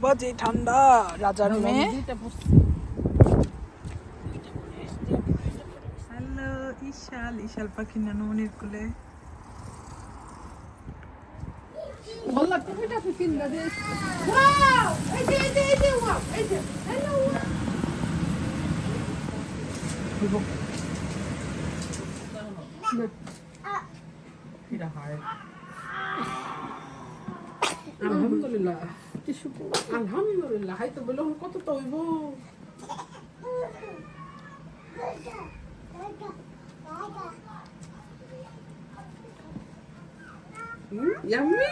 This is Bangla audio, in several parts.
বাবা যে ঠান্ডা রাজার মেয়ে। হ্যালো ইশাল ইশাল পাখি নানুমনির কোলে। বললা আলহামদুলিল্লাহ। কি আলহামদুলিল্লাহ হাই তো বলো কত তো হইব? ইয়াম্মি?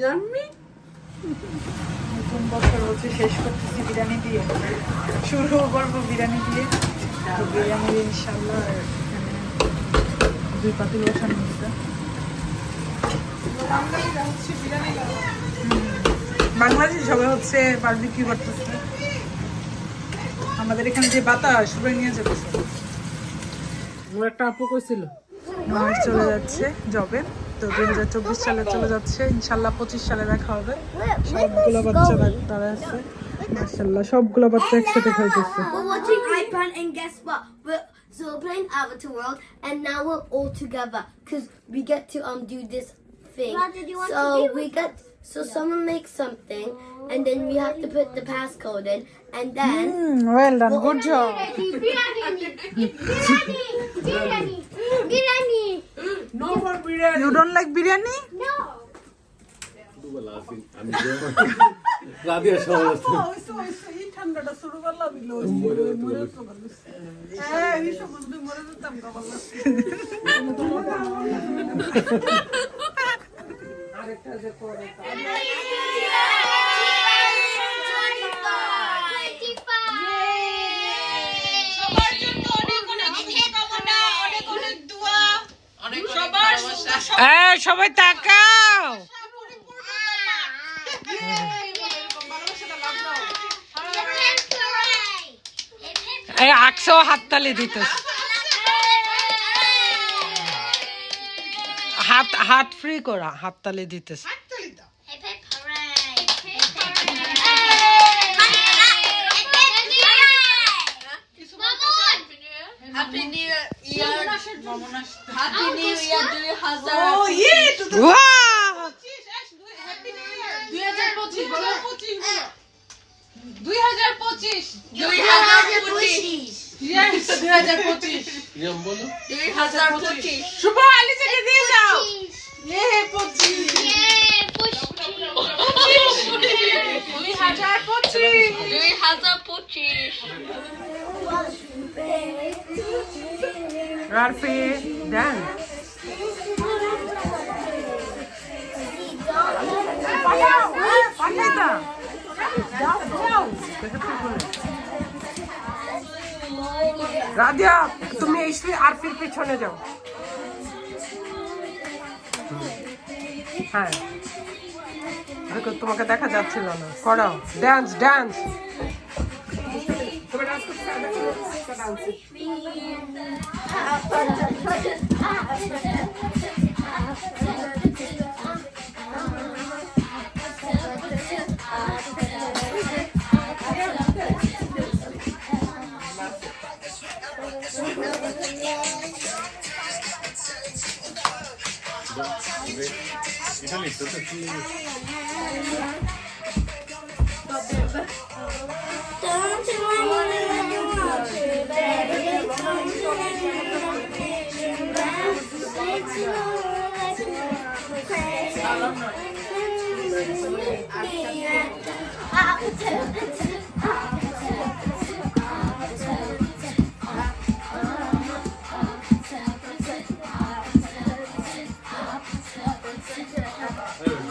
ইয়াম্মি? নতুন বছর হচ্ছে শেষ করতেছি বিরিয়ানি দিয়ে। শুরু করব বিরিয়ানি দিয়ে। বিরিয়ানি ইনশাল্লাহ দুই পাতিল বসানো বাংলাদেশি সবাই হচ্ছে বারবিকিউ করতেছে। আমাদের এখানে যে বাতাস উপরে নিয়ে যাবে আমার একটা আপু কইছিল। মাস চলে যাচ্ছে জবে তো দুই হাজার চব্বিশ সালে চলে যাচ্ছে। ইনশাল্লাহ পঁচিশ সালে দেখা হবে। সবগুলো বাচ্চা তারা আছে। মার্শাল্লাহ সবগুলো বাচ্চা একসাথে? We're so we're playing Avatar World and now we're all together because we get to um do this thing. Roger, so we got so yeah. someone makes something and then we have to put the passcode in and then mm, well done, good job. biryani, No for biryani. You don't like biryani? No. আরেকটা যে করে সবাই তাকাও। আকশো হাততালি দিতেছ। হাত হাত ফ্রি করা হাততালি দিতেছ। দুই হাজার পঁচিশ দুই হাজার পঁচিশ। দুই হাজার পঁচিশ Yes, দুই হাজার পঁচিশ নিয়ম বলো দুই হাজার পঁচিশ শুভ আলি থেকে দিয়ে যাও এ পঁচিশ দুই হাজার পঁচিশ দুই হাজার পঁচিশ রারফি ডান্স রাধিয়া তুমি এই আরফির পিছনে যাও। হ্যাঁ। তোমাকে দেখা যাচ্ছিল না। করাও। ডান্স তুমি 있어. 근데 이름이 있어서 지 Thank you.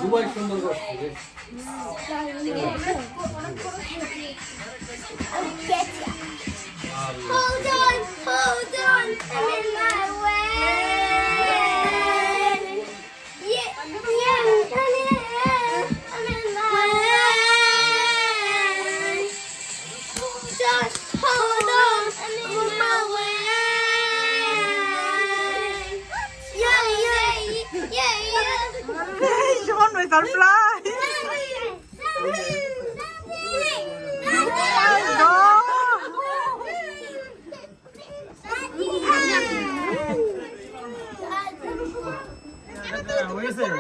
দুবাই সুন্দর করছে রে। Hold on, hold on, surprise! Go! হয়ে fly.